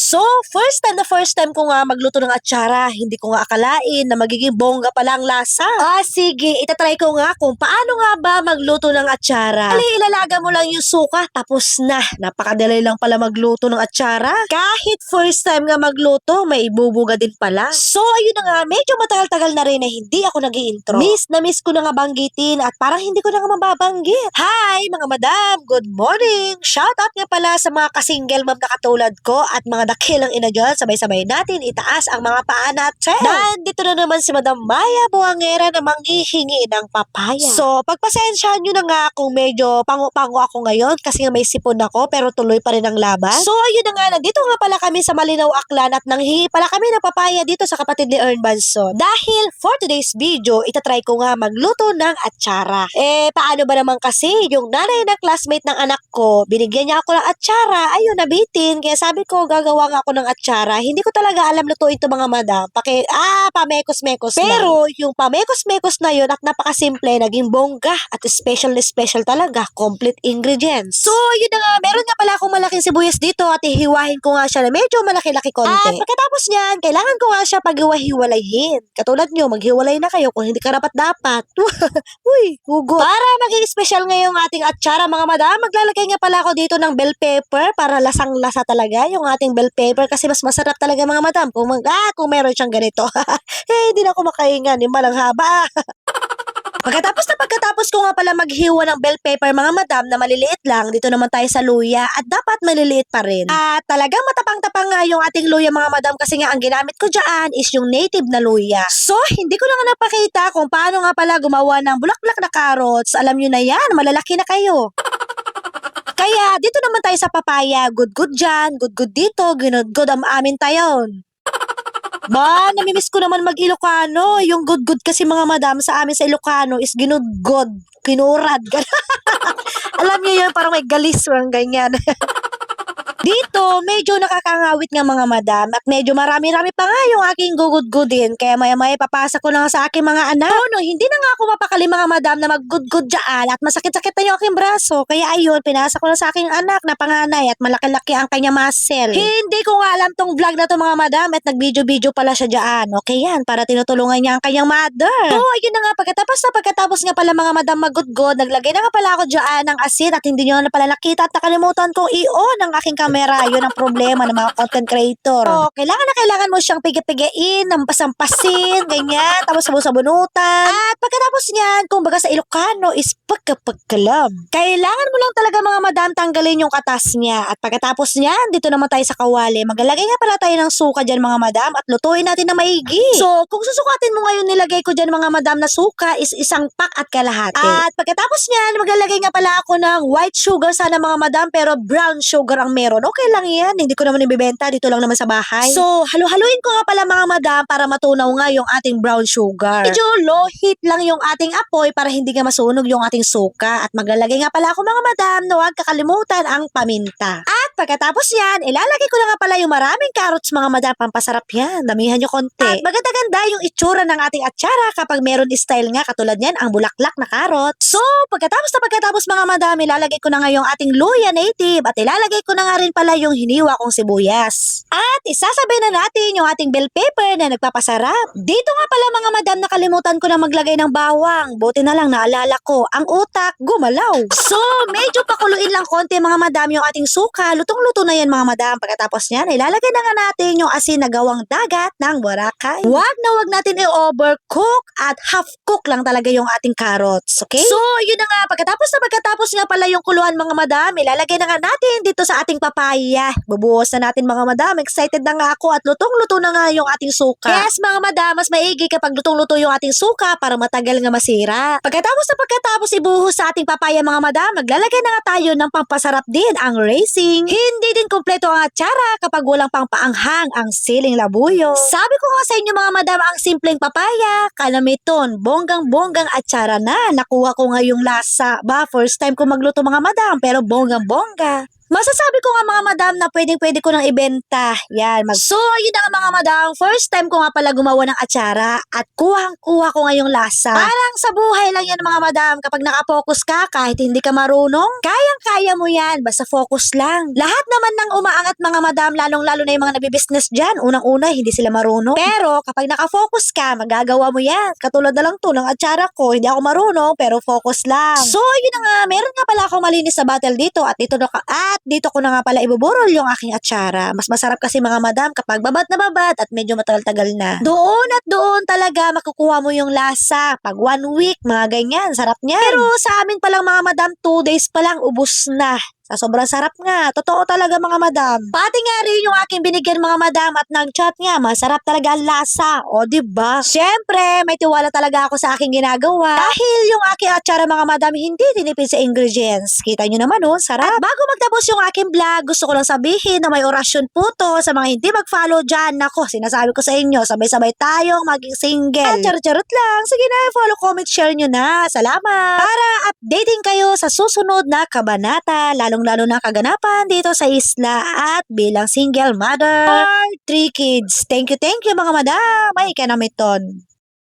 So, first time na first time ko nga magluto ng atsara, hindi ko nga akalain na magiging bongga pala ang lasa. Ah, sige, itatry ko nga kung paano nga ba magluto ng atsara. Ali, ilalaga mo lang yung suka, tapos na. Napakadali lang pala magluto ng atsara. Kahit first time nga magluto, may ibubuga din pala. So, ayun na nga, medyo matagal-tagal na rin na hindi ako nag intro Miss na miss ko na nga banggitin at parang hindi ko na nga mababanggit. Hi, mga madam! Good morning! Shout out nga pala sa mga kasingel ma'am na katulad ko at mga dakilang ina dyan. Sabay-sabay natin itaas ang mga paa natin. Nandito na naman si Madam Maya Buangera na manghihingi ng papaya. So, pagpasensyahan nyo na nga kung medyo pango-pango ako ngayon kasi nga may sipon ako pero tuloy pa rin ang laban. So, ayun na nga, nandito nga pala kami sa Malinaw Aklan at nanghihi pala kami ng papaya dito sa kapatid ni Ern Banson. Dahil for today's video, itatry ko nga magluto ng atsara. Eh, paano ba naman kasi yung nanay ng classmate ng anak ko, binigyan niya ako ng atsara, ayun, nabitin. Kaya sabi ko, gagawa nga ako ng atsara. Hindi ko talaga alam lutuin to mga madam. Paki, ah, pamekos-mekos. Pero, yung pamekos-mekos na yun at napakasimple, naging bongga at special na special talaga. Complete ingredients. So, yun na nga, meron nga pala akong malaking sibuyas dito at ihiwahin ko nga siya na medyo malaki-laki konti. At pagkatapos niyan, kailangan ko nga siya paghiwa-hiwalayin. Katulad nyo, maghiwalay na kayo kung hindi karapat-dapat. Uy, hugot. Para maging special ngayong ating atsara mga madam, maglalagay nga pala ako dito ng bell pepper para lasang-lasa talaga yung ating bell pepper kasi mas masarap talaga mga madam kung, ah, kung meron siyang ganito. eh, hindi na ako makahinga ni malang haba. Pagkatapos na pagkatapos ko nga pala maghiwa ng bell pepper mga madam na maliliit lang, dito naman tayo sa luya at dapat maliliit pa rin. At talagang matapang-tapang nga yung ating luya mga madam kasi nga ang ginamit ko dyan is yung native na luya. So, hindi ko na nga napakita kung paano nga pala gumawa ng bulaklak na carrots. Alam nyo na yan, malalaki na kayo. Kaya dito naman tayo sa papaya, good good dyan, good good dito, good good ang amin tayo. Ba, namimiss ko naman mag-Ilocano. Yung good good kasi mga madam sa amin sa Ilocano is ginudgod, kinurad. Alam niyo yun, parang may galis, parang ganyan. Dito, medyo nakakangawit nga mga madam at medyo marami-rami pa nga yung aking gugud-gudin. Kaya maya-maya papasa ko na sa aking mga anak. Oh, no, hindi na nga ako mapakali mga madam na mag-good-good dyan at masakit-sakit na yung aking braso. Kaya ayun, pinasa ko na sa aking anak na panganay at malaki-laki ang kanya muscle. Hindi ko nga alam tong vlog na to mga madam at nag-video-video pala siya dyan. Okay yan, para tinutulungan niya ang kanyang mother. So, ayun na nga, pagkatapos na pagkatapos nga pala mga madam mag-good-good, naglagay na nga pala ako dyan ng asin at hindi nyo na pala nakita at nakalimutan kong i-on ang aking camera. Yun ang problema ng mga content creator. So, kailangan na kailangan mo siyang pigi-pigain, nampasampasin, ganyan, tapos sabusabunutan. At pagkatapos niyan, kung baga sa Ilocano is pagkapagkalam. Kailangan mo lang talaga mga madam tanggalin yung katas niya. At pagkatapos niyan, dito naman tayo sa kawali. Maglalagay nga pala tayo ng suka dyan mga madam at lutuin natin na maigi. So, kung susukatin mo ngayon nilagay ko dyan mga madam na suka is isang pack at kalahati. At pagkatapos niyan, maglalagay nga pala ako ng white sugar sana mga madam pero brown sugar ang meron. Okay lang yan. Hindi ko naman ibibenta. Dito lang naman sa bahay. So, halu-haluin ko nga pala mga madam para matunaw nga yung ating brown sugar. Medyo low heat lang yung ating apoy para hindi nga masunog yung ating suka. At maglalagay nga pala ako mga madam na huwag kakalimutan ang paminta. At pagkatapos yan, ilalagay ko na nga pala yung maraming carrots mga madam. Pampasarap yan. Damihan nyo konti. At maganda-ganda yung itsura ng ating atsara kapag meron style nga katulad yan ang bulaklak na carrots. So, pagkatapos na pagkatapos mga madam, ilalagay ko na nga yung ating luya native at ilalagay ko na nga rin pala yung hiniwa kong sibuyas. At isasabay na natin yung ating bell pepper na nagpapasarap. Dito nga pala mga madam, nakalimutan ko na maglagay ng bawang. Buti na lang naalala ko, ang utak gumalaw. So, medyo pakuluin lang konti mga madam yung ating suka. Lutong-luto na yan mga madam. Pagkatapos niyan, ilalagay na nga natin yung asin na gawang dagat ng Boracay. Wag na wag natin i-overcook at half-cook lang talaga yung ating carrots. Okay? So, yun na nga. Pagkatapos na pagkatapos nga pala yung kuluan mga madam, ilalagay na nga natin dito sa ating papaya. Bubuhos na natin mga madam. Excited na nga ako at lutong-luto na nga yung ating suka. Yes mga madam, mas maigi kapag lutong-luto yung ating suka para matagal nga masira. Pagkatapos na pagkatapos ibuhos sa ating papaya mga madam, maglalagay na nga tayo ng pampasarap din ang racing. Hindi din kumpleto ang atsara kapag walang pang paanghang ang siling labuyo. Sabi ko nga sa inyo mga madam, ang simpleng papaya, kalamiton, bonggang-bonggang atsara na. Nakuha ko nga yung lasa. Ba, first time ko magluto mga madam, pero bonggang-bongga. Masasabi ko nga mga madam na pwedeng pwede ko nang ibenta. Yan. Mag so, yun na nga mga madam. First time ko nga pala gumawa ng atsara at kuhang-kuha ko ngayong lasa. Parang sa buhay lang yan mga madam. Kapag nakapokus ka, kahit hindi ka marunong, kayang-kaya mo yan. Basta focus lang. Lahat naman ng umaangat mga madam, lalong-lalo na yung mga nabibusiness dyan. Unang-una, hindi sila marunong. Pero kapag nakafocus ka, magagawa mo yan. Katulad na lang to ng atsara ko. Hindi ako marunong, pero focus lang. So, yun na nga. Meron nga pala akong malinis sa battle dito at dito na ka, at dito ko na nga pala ibuburol yung aking atsara. Mas masarap kasi mga madam kapag babad na babad at medyo matagal-tagal na. Doon at doon talaga makukuha mo yung lasa. Pag one week, mga ganyan, sarap niyan. Pero sa amin palang mga madam, two days pa lang, ubus na. Sa sobrang sarap nga. Totoo talaga mga madam. Pati nga rin yung aking binigyan mga madam at nag-chat nga. Masarap talaga ang lasa. O, ba? Siyempre, may tiwala talaga ako sa aking ginagawa. Dahil yung aking atsara mga madam, hindi tinipid sa ingredients. Kita nyo naman oh, sarap. At bago magtapos yung aking vlog, gusto ko lang sabihin na may orasyon po to sa mga hindi mag-follow dyan. Nako, sinasabi ko sa inyo, sabay-sabay tayong maging single. At charot-charot lang. Sige na, follow, comment, share nyo na. Salamat. Para updating kayo sa susunod na kabanata, lalong-lalo na kaganapan dito sa isla at bilang single mother. Three kids. Thank you, thank you mga madam. May kanamiton.